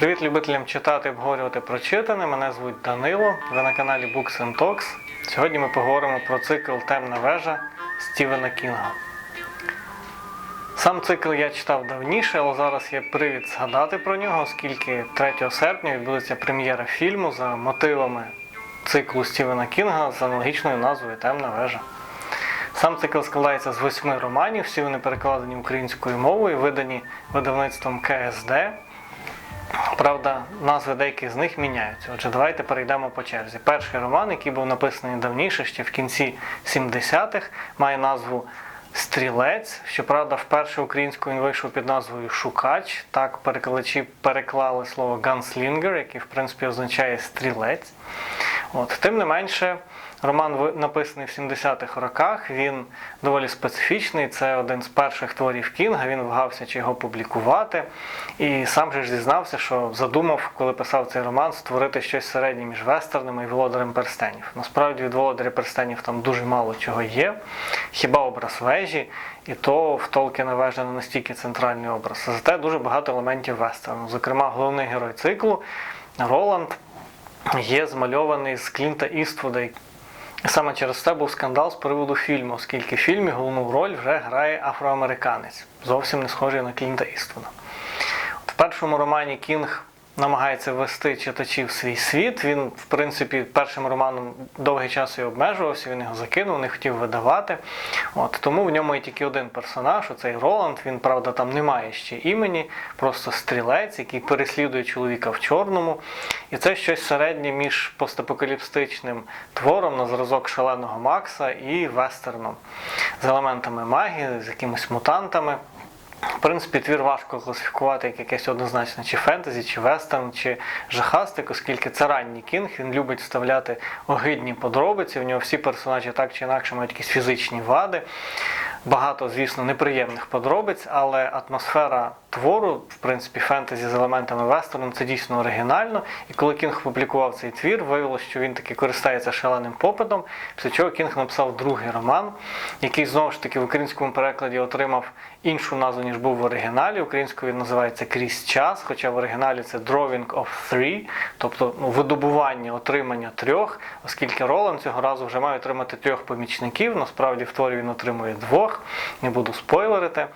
Привіт любителям читати і обговорювати прочитане. Мене звуть Данило. Ви на каналі Books and Talks. Сьогодні ми поговоримо про цикл Темна вежа Стівена Кінга. Сам цикл я читав давніше, але зараз є привід згадати про нього, оскільки 3 серпня відбудеться прем'єра фільму за мотивами циклу Стівена Кінга з аналогічною назвою Темна вежа. Сам цикл складається з восьми романів, всі вони перекладені українською мовою, видані видавництвом КСД. Правда, назви деяких з них міняються. Отже, давайте перейдемо по черзі. Перший роман, який був написаний давніше, ще в кінці 70-х, має назву Стрілець. Щоправда, вперше українською він вийшов під назвою Шукач. Так перекладачі переклали слово ганслінгер, який в принципі означає стрілець. От. Тим не менше, роман написаний в 70-х роках. Він доволі специфічний. Це один з перших творів Кінга. Він вагався чи його публікувати. І сам же ж зізнався, що задумав, коли писав цей роман, створити щось середнє між вестернами і володарем перстенів. Насправді від володаря перстенів там дуже мало чого є. Хіба образ вежі, і то в Толкіна вежа не настільки центральний образ. Зате дуже багато елементів вестерну. Зокрема, головний герой циклу Роланд є змальований з Клінта Іствуда. Саме через це був скандал з приводу фільму, оскільки в фільмі головну роль вже грає афроамериканець, зовсім не схожий на Клінта Іствуда. В першому романі Кінг намагається ввести читачів в свій світ. Він, в принципі, першим романом довгий час і обмежувався, він його закинув, не хотів видавати. От, тому в ньому є тільки один персонаж, оцей Роланд. Він, правда, там не має ще імені, просто стрілець, який переслідує чоловіка в чорному. І це щось середнє між постапокаліптичним твором на зразок шаленого Макса і вестерном з елементами магії, з якимись мутантами. В принципі, твір важко класифікувати як якесь однозначне чи фентезі, чи вестерн, чи жахастик, оскільки це ранній кінг, він любить вставляти огидні подробиці. В нього всі персонажі так чи інакше мають якісь фізичні вади. Багато, звісно, неприємних подробиць, але атмосфера твору, в принципі, фентезі з елементами вестерну, це дійсно оригінально. І коли Кінг публікував цей твір, виявилося, що він таки користається шаленим попитом. Після чого Кінг написав другий роман, який знову ж таки в українському перекладі отримав іншу назву, ніж був в оригіналі. Українською він називається Крізь час, хоча в оригіналі це Drawing of Three, тобто ну, видобування, отримання трьох, оскільки Роланд цього разу вже має отримати трьох помічників. Насправді в творі він отримує двох, не буду спойлерити.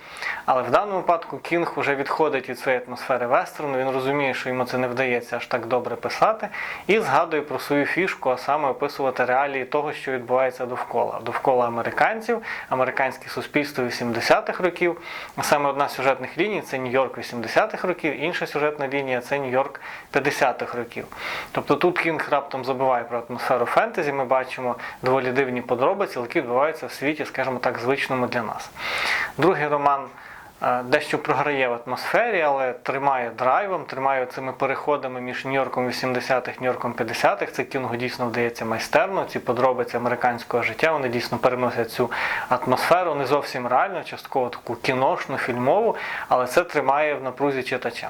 Але в даному випадку Кінг вже відходить від своєї атмосфери вестерну, він розуміє, що йому це не вдається аж так добре писати, і згадує про свою фішку, а саме описувати реалії того, що відбувається довкола. Довкола американців, американське суспільство 80-х років. Саме одна з сюжетних ліній це Нью-Йорк 80-х років, інша сюжетна лінія це Нью-Йорк 50-х років. Тобто тут Кінг раптом забуває про атмосферу фентезі, ми бачимо доволі дивні подробиці, які відбуваються в світі, скажімо так, звичному для нас. Другий роман дещо програє в атмосфері, але тримає драйвом, тримає цими переходами між Нью-Йорком 80-х, Нью-Йорком 50-х. Це кінгу дійсно вдається майстерно. Ці подробиці американського життя вони дійсно переносять цю атмосферу не зовсім реально, частково таку кіношну, фільмову, але це тримає в напрузі читача.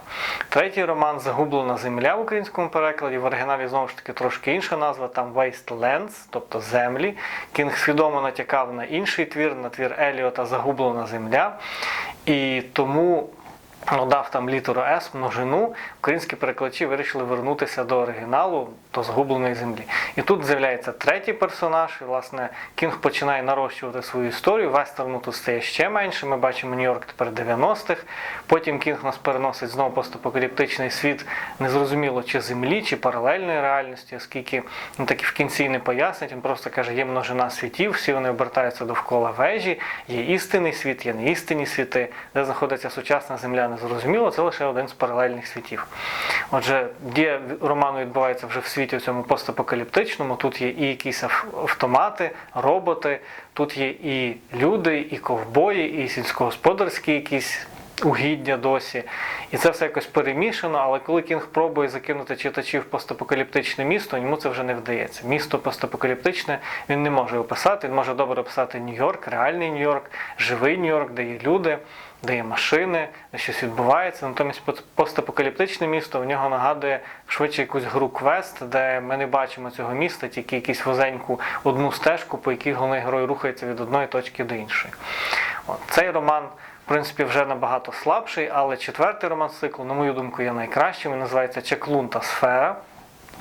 Третій роман Загублена земля в українському перекладі. В оригіналі знову ж таки трошки інша назва, там Wastelands, тобто землі. Кінг свідомо натякав на інший твір, на твір Еліота Загублена земля. І тому ну, дав там літеру С, множину, українські перекладачі вирішили вернутися до оригіналу, до згубленої землі. І тут з'являється третій персонаж, і власне Кінг починає нарощувати свою історію. Вестерну тут стає ще менше. Ми бачимо Нью-Йорк тепер 90-х. Потім Кінг нас переносить знову постапокаліптичний світ, незрозуміло чи землі, чи паралельної реальності, оскільки ну, так і в кінці не пояснить. Він просто каже, є множина світів, всі вони обертаються довкола вежі, є істинний світ, є неістинні світи, де знаходиться сучасна земля, не зрозуміло, це лише один з паралельних світів. Отже, дія роману відбувається вже в світі цьому постапокаліптичному. Тут є і якісь автомати, роботи, тут є і люди, і ковбої, і сільськогосподарські якісь угіддя досі. І це все якось перемішано, але коли Кінг пробує закинути читачів в постапокаліптичне місто, йому це вже не вдається. Місто постапокаліптичне він не може описати. Він може добре описати Нью-Йорк, реальний Нью-Йорк, живий Нью-Йорк, де є люди, де є машини, де щось відбувається. Натомість постапокаліптичне місто в нього нагадує швидше якусь гру квест, де ми не бачимо цього міста, тільки якусь вузеньку одну стежку, по якій головний герой рухається від одної точки до іншої. От. Цей роман в принципі, вже набагато слабший, але четвертий роман циклу, на мою думку, є найкращим. Він називається Чеклун та сфера.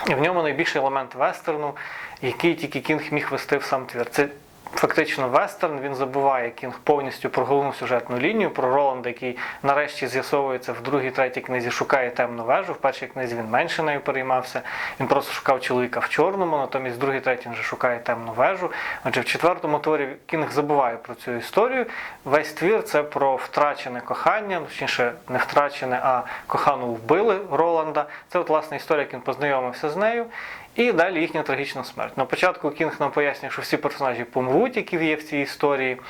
І в ньому найбільший елемент вестерну, який тільки Кінг міг вести в сам твір. Це фактично вестерн. Він забуває Кінг повністю про головну сюжетну лінію, про Роланда, який нарешті з'ясовується в другій, третій книзі, шукає темну вежу. В першій книзі він менше нею переймався. Він просто шукав чоловіка в чорному, натомість в другій, третій він вже шукає темну вежу. Отже, в четвертому творі Кінг забуває про цю історію. Весь твір це про втрачене кохання, точніше, не втрачене, а кохану вбили Роланда. Це от власне історія, як він познайомився з нею. І далі їхня трагічна смерть. На початку Кінг нам пояснює, що всі персонажі помруть, які є в цій історії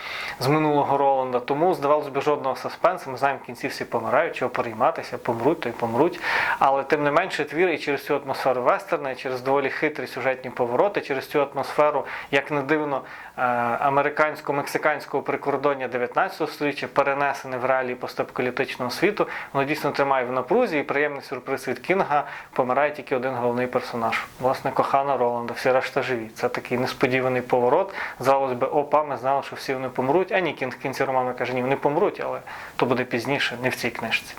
з минулого Роланда. Тому здавалось би жодного саспенсу. Ми знаємо, в кінці всі помирають, чого перейматися, помруть, то й помруть. Але тим не менше, твір і через цю атмосферу вестерна, і через доволі хитрі сюжетні повороти, через цю атмосферу, як не дивно, американсько-мексиканського прикордоння 19 століття, перенесене в реалії постапокаліптичного світу, воно дійсно тримає в напрузі. І приємний сюрприз від Кінга помирає тільки один головний персонаж. Власне, кохана Роланда, всі решта живі. Це такий несподіваний поворот. Здавалось би, опа, ми знали, що всі вони помруть. А ні, Кінг в кінці роману каже, ні, вони помруть, але то буде пізніше, не в цій книжці.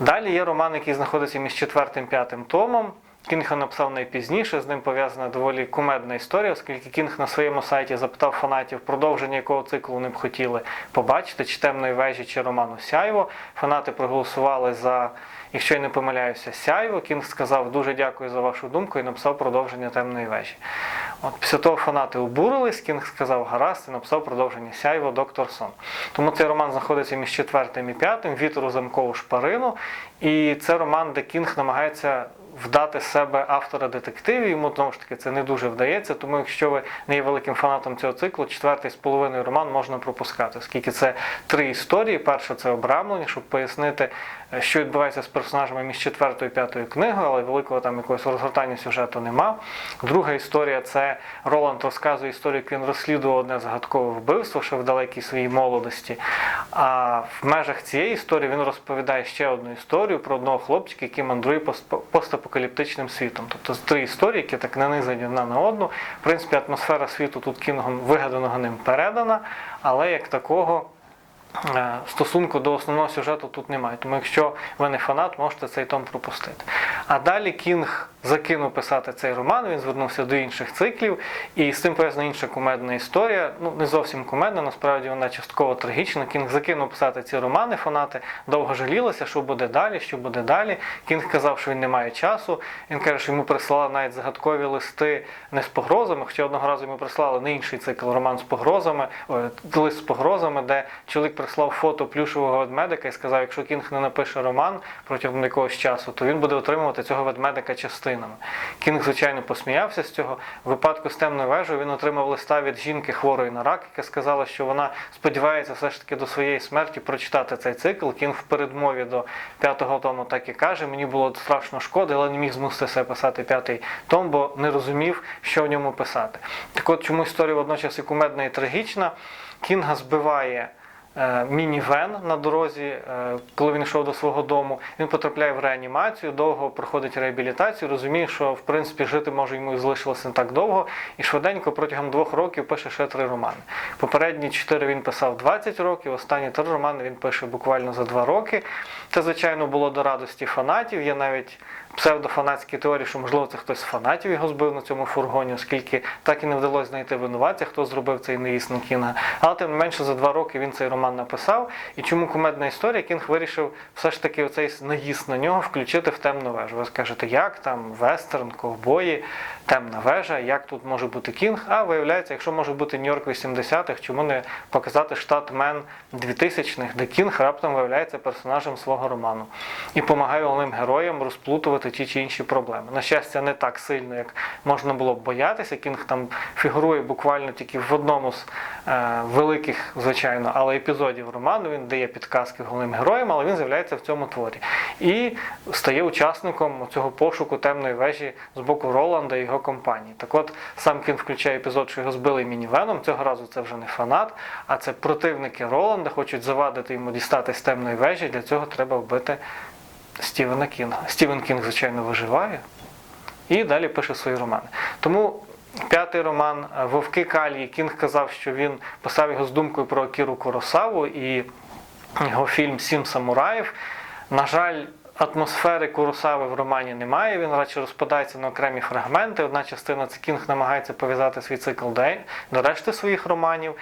Далі є роман, який знаходиться між четвертим і п'ятим томом. Кінг його написав найпізніше, з ним пов'язана доволі кумедна історія, оскільки Кінг на своєму сайті запитав фанатів, продовження якого циклу вони б хотіли побачити, чи темної вежі, чи роману Сяйво. Фанати проголосували за, якщо я не помиляюся, Сяйво. Кінг сказав дуже дякую за вашу думку і написав продовження темної вежі. От після того фанати обурились, Кінг сказав гаразд і написав продовження Сяйво Доктор Сон. Тому цей роман знаходиться між четвертим і п'ятим, вітер у замкову шпарину. І це роман, де Кінг намагається вдати себе автора детективів. Йому знову ж таки це не дуже вдається. Тому, якщо ви не є великим фанатом цього циклу, четвертий з половиною роман можна пропускати, оскільки це три історії. Перша це обрамлення, щоб пояснити, е, що відбувається з персонажами між четвертою і п'ятою книгою, але великого там якогось розгортання сюжету нема. Друга історія це Роланд розказує історію, як він розслідував одне загадкове вбивство, ще в далекій своїй молодості. А в межах цієї історії він розповідає ще одну історію про одного хлопчика, який мандрує пост- постапокаліптичним світом. Тобто три історії, які так нанизані одна на одну. В принципі, атмосфера світу тут кінгом вигаданого ним передана, але як такого. Е, Стосунку до основного сюжету тут немає. Тому якщо ви не фанат, можете цей том пропустити. А далі Кінг закинув писати цей роман, він звернувся до інших циклів, і з цим пов'язана інша кумедна історія. Ну, не зовсім кумедна, насправді вона частково трагічна. Кінг закинув писати ці романи, фанати довго жалілися, що буде далі, що буде далі. Кінг казав, що він не має часу. Він каже, що йому прислали навіть загадкові листи не з погрозами, хоча одного разу йому прислали не інший цикл роман з погрозами, ой, лист з погрозами, де чоловік прислав фото плюшевого ведмедика і сказав, якщо Кінг не напише роман протягом якогось часу, то він буде отримувати цього ведмедика частинами. Кінг, звичайно, посміявся з цього. В випадку з темною вежею він отримав листа від жінки хворої на рак, яка сказала, що вона сподівається все ж таки до своєї смерті прочитати цей цикл. Кінг в передмові до п'ятого тому так і каже: мені було страшно шкода, але не міг змусити себе писати п'ятий том, бо не розумів, що в ньому писати. Так от чому історія водночас і кумедна, і трагічна. Кінга збиває мінівен на дорозі, е, коли він йшов до свого дому. Він потрапляє в реанімацію, довго проходить реабілітацію, розуміє, що в принципі жити може йому і залишилося не так довго, і швиденько протягом двох років пише ще три романи. Попередні чотири він писав 20 років, останні три романи він пише буквально за два роки. Це, звичайно, було до радості фанатів. Є навіть псевдофанатські теорії, що можливо це хтось з фанатів його збив на цьому фургоні, оскільки так і не вдалося знайти винуватця, хто зробив цей на Кінга. Але тим не менше за два роки він цей роман написав. І чому кумедна історія? Кінг вирішив все ж таки оцей наїзд на нього включити в темну вежу. Ви скажете, як там вестерн, ковбої, темна вежа, як тут може бути Кінг? А виявляється, якщо може бути Нью-Йорк 80-х, чому не показати штат Мен 2000-х, де Кінг раптом виявляється персонажем свого роману і допомагає головним героям розплутувати ті чи інші проблеми. На щастя, не так сильно, як можна було б боятися. Кінг там фігурує буквально тільки в одному з е, великих, звичайно, але епізодів роману. Він дає підказки головним героям, але він з'являється в цьому творі. І стає учасником цього пошуку темної вежі з боку Роланда і його компанії. Так от сам Кінг включає епізод, що його збили мінівеном. Цього разу це вже не фанат, а це противники Роланда, хочуть завадити йому дістати з темної вежі. Для цього треба вбити Стівена Кінга. Стівен Кінг, звичайно, виживає і далі пише свої романи. Тому п'ятий роман Вовки Калії Кінг казав, що він писав його з думкою про Акіру Куросаву і його фільм Сім самураїв. На жаль, атмосфери Куросави в романі немає. Він радше розпадається на окремі фрагменти. Одна частина це Кінг намагається пов'язати свій цикл до решти своїх романів.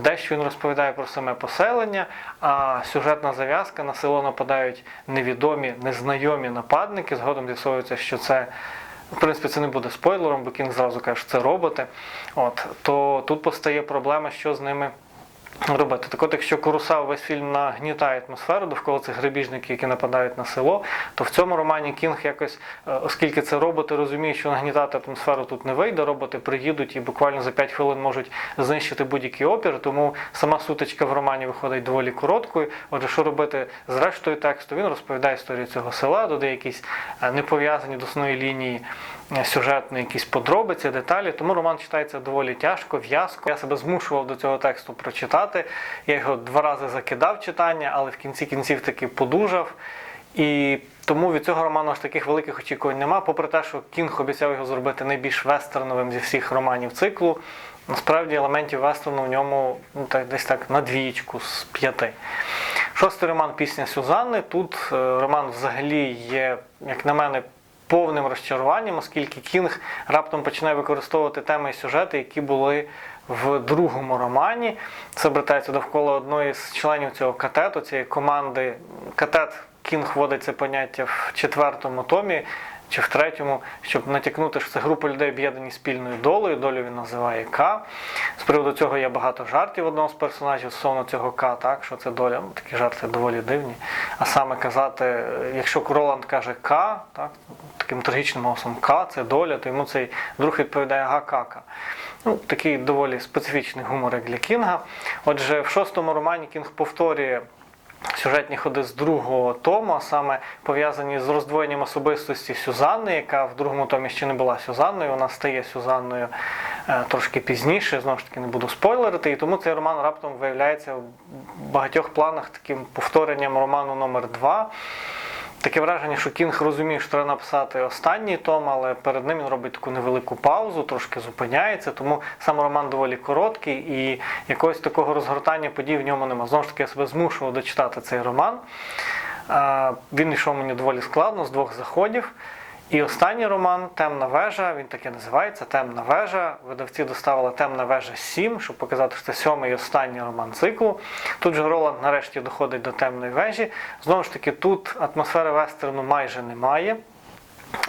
Дещо він розповідає про саме поселення, а сюжетна зав'язка на село нападають невідомі, незнайомі нападники. Згодом з'ясовується, що це. В принципі, це не буде спойлером, бо Кінг зразу каже, що це роботи. От, то тут постає проблема, що з ними робити. Так от, якщо Курусава весь фільм нагнітає атмосферу довкола цих грабіжників, які нападають на село, то в цьому романі Кінг якось, е, оскільки це роботи, розуміє, що нагнітати атмосферу тут не вийде, роботи приїдуть і буквально за 5 хвилин можуть знищити будь-який опір, тому сама сутичка в романі виходить доволі короткою. Отже, що робити з рештою тексту? Він розповідає історію цього села, додає якісь е, не пов'язані до основної лінії сюжетної якісь подробиці, деталі. Тому роман читається доволі тяжко, в'язко. Я себе змушував до цього тексту прочитати. Я його два рази закидав читання, але в кінці кінців таки подужав. І тому від цього роману аж таких великих очікувань нема. Попри те, що Кінг обіцяв його зробити найбільш вестерновим зі всіх романів циклу. Насправді елементів вестерну в ньому ну, так, десь так на двієчку з п'яти. Шостий роман Пісня Сюзанни. Тут е, роман взагалі є, як на мене, повним розчаруванням, оскільки Кінг раптом починає використовувати теми і сюжети, які були в другому романі. Це обертається довкола одної з членів цього катету, цієї команди. Катет Кінг вводить це поняття в четвертому томі. Чи в третьому, щоб натякнути, що це група людей об'єднані спільною долею, долю він називає К. З приводу цього є багато жартів одного з персонажів стосовно цього К, так, що це доля, ну, такі жарти доволі дивні. А саме казати, якщо Роланд каже К, так, таким трагічним голосом К, це доля, то йому цей друг відповідає Гакака. Ну, такий доволі специфічний гумор як для Кінга. Отже, в шостому романі Кінг повторює. Сюжетні ходи з другого тому, а саме пов'язані з роздвоєнням особистості Сюзанни, яка в другому томі ще не була Сюзанною, вона стає Сюзанною е, трошки пізніше, знову ж таки не буду спойлерити, і тому цей роман раптом виявляється в багатьох планах таким повторенням роману номер 2 Таке враження, що Кінг розуміє, що треба написати останній том, але перед ним він робить таку невелику паузу, трошки зупиняється, тому сам роман доволі короткий і якогось такого розгортання подій в ньому нема. Знову ж таки, я себе змушував дочитати цей роман. Він йшов мені доволі складно з двох заходів. І останній роман Темна вежа, він таки називається Темна вежа. Видавці доставили Темна вежа 7, щоб показати, що це сьомий і останній роман циклу. Тут же Роланд нарешті доходить до темної вежі. Знову ж таки, тут атмосфери вестерну майже немає.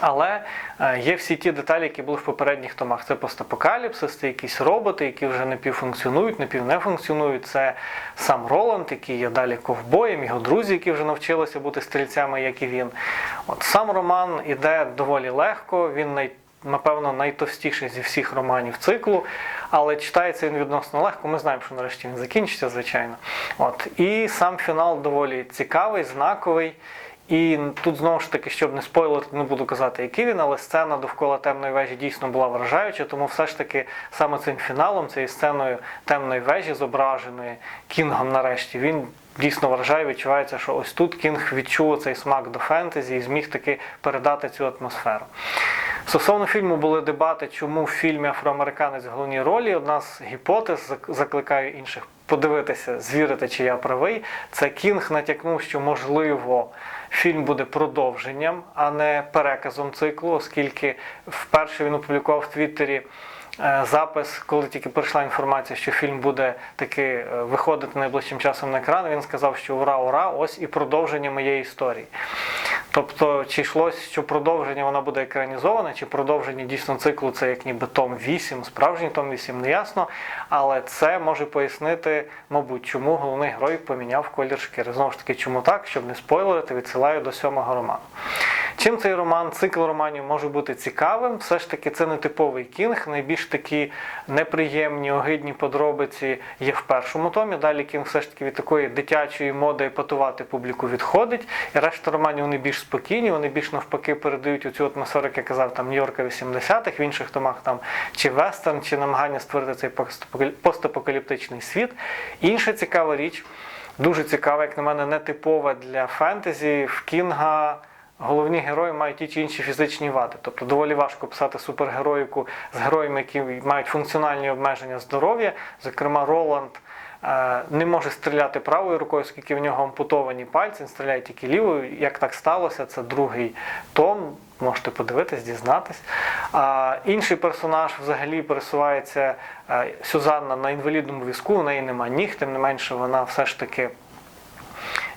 Але е, є всі ті деталі, які були в попередніх томах. Це постапокаліпсис, це якісь роботи, які вже не функціонують. Це сам Роланд, який є далі ковбоєм, його друзі, які вже навчилися бути стрільцями, як і він. От Сам роман іде доволі легко, він най, напевно найтовстіший зі всіх романів циклу, але читається він відносно легко. Ми знаємо, що нарешті він закінчиться, звичайно. От. І сам фінал доволі цікавий, знаковий. І тут знову ж таки, щоб не спойлерити, не буду казати, який він, але сцена довкола темної вежі дійсно була вражаюча, тому все ж таки саме цим фіналом, цією сценою темної вежі, зображеної Кінгом нарешті, він дійсно вражає, відчувається, що ось тут Кінг відчув цей смак до фентезі і зміг таки передати цю атмосферу. Стосовно фільму були дебати, чому в фільмі Афроамериканець в головній ролі. Одна з гіпотез закликаю інших подивитися, звірити, чи я правий. Це Кінг натякнув, що можливо фільм буде продовженням, а не переказом циклу, оскільки вперше він опублікував в Твіттері. Е, запис, коли тільки прийшла інформація, що фільм буде таки е, виходити найближчим часом на екран, він сказав, що ура, ура, ось і продовження моєї історії. Тобто, чи йшлось, що продовження вона буде екранізована, чи продовження дійсно циклу це як ніби том 8, справжній том 8, не ясно. Але це може пояснити, мабуть, чому головний герой поміняв колір шкіри. Знову ж таки, чому так, щоб не спойлерити, відсилаю до сьомого роману. Чим цей роман, цикл романів може бути цікавим? Все ж таки, це не типовий кінг. Найбільш такі неприємні, огидні подробиці є в першому томі. Далі кінг все ж таки від такої дитячої моди патувати публіку відходить. І решта романів вони більш спокійні, вони більш навпаки передають оцю атмосферу, як я казав, там Нью-Йорка 80-х, в інших томах там чи вестерн, чи намагання створити цей постапокаліптичний світ. Інша цікава річ, дуже цікава, як на мене, нетипова для фентезі в Кінга головні герої мають ті чи інші фізичні вади. Тобто доволі важко писати супергероїку з героями, які мають функціональні обмеження здоров'я. Зокрема, Роланд е, не може стріляти правою рукою, оскільки в нього ампутовані пальці, він стріляє тільки лівою. Як так сталося, це другий том. Можете подивитись, дізнатись. А інший персонаж взагалі пересувається е, Сюзанна на інвалідному візку, у неї нема ніг, тим не менше вона все ж таки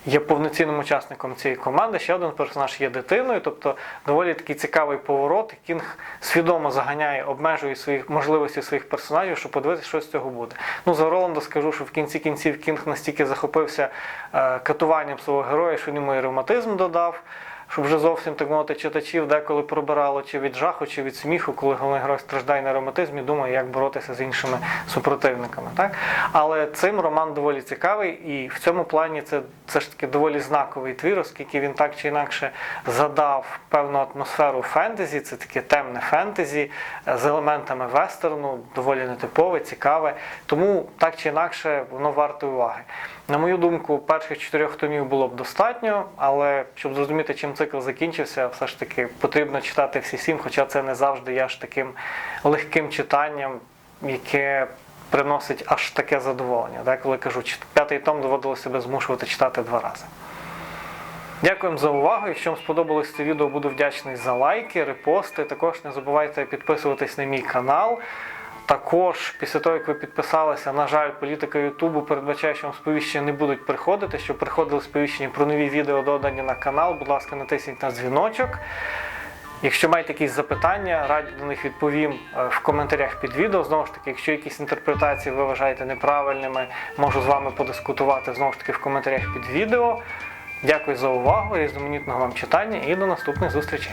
є повноцінним учасником цієї команди. Ще один персонаж є дитиною, тобто доволі такий цікавий поворот. Кінг свідомо заганяє, обмежує своїх можливості своїх персонажів, щоб подивитися, що з цього буде. Ну за Роланда скажу, що в кінці кінців Кінг настільки захопився е, катуванням свого героя, що він йому і ревматизм додав. Щоб вже зовсім так мовити читачів деколи пробирало чи від жаху, чи від сміху, коли головний герой страждає на ревматизм і думає, як боротися з іншими супротивниками. Так? Але цим роман доволі цікавий, і в цьому плані це все ж таки доволі знаковий твір, оскільки він так чи інакше задав певну атмосферу фентезі, це таке темне фентезі е, з елементами вестерну, доволі нетипове, цікаве. Тому так чи інакше воно варте уваги. На мою думку, перших чотирьох томів було б достатньо, але щоб зрозуміти, чим цикл закінчився, все ж таки потрібно читати всі сім, хоча це не завжди є аж таким легким читанням, яке приносить аж таке задоволення. Так, коли кажу, п'ятий том доводилося себе змушувати читати два рази. Дякуємо за увагу. Якщо вам сподобалось це відео, буду вдячний за лайки, репости. Також не забувайте підписуватись на мій канал. Також, після того, як ви підписалися, на жаль, політика Ютубу передбачає, що вам сповіщення не будуть приходити, щоб приходили сповіщення про нові відео додані на канал. Будь ласка, натисніть на дзвіночок. Якщо маєте якісь запитання, раді на них відповім е, в коментарях під відео. Знову ж таки, якщо якісь інтерпретації ви вважаєте неправильними, можу з вами подискутувати знову ж таки в коментарях під відео. Дякую за увагу, різноманітного вам читання і до наступних зустрічей.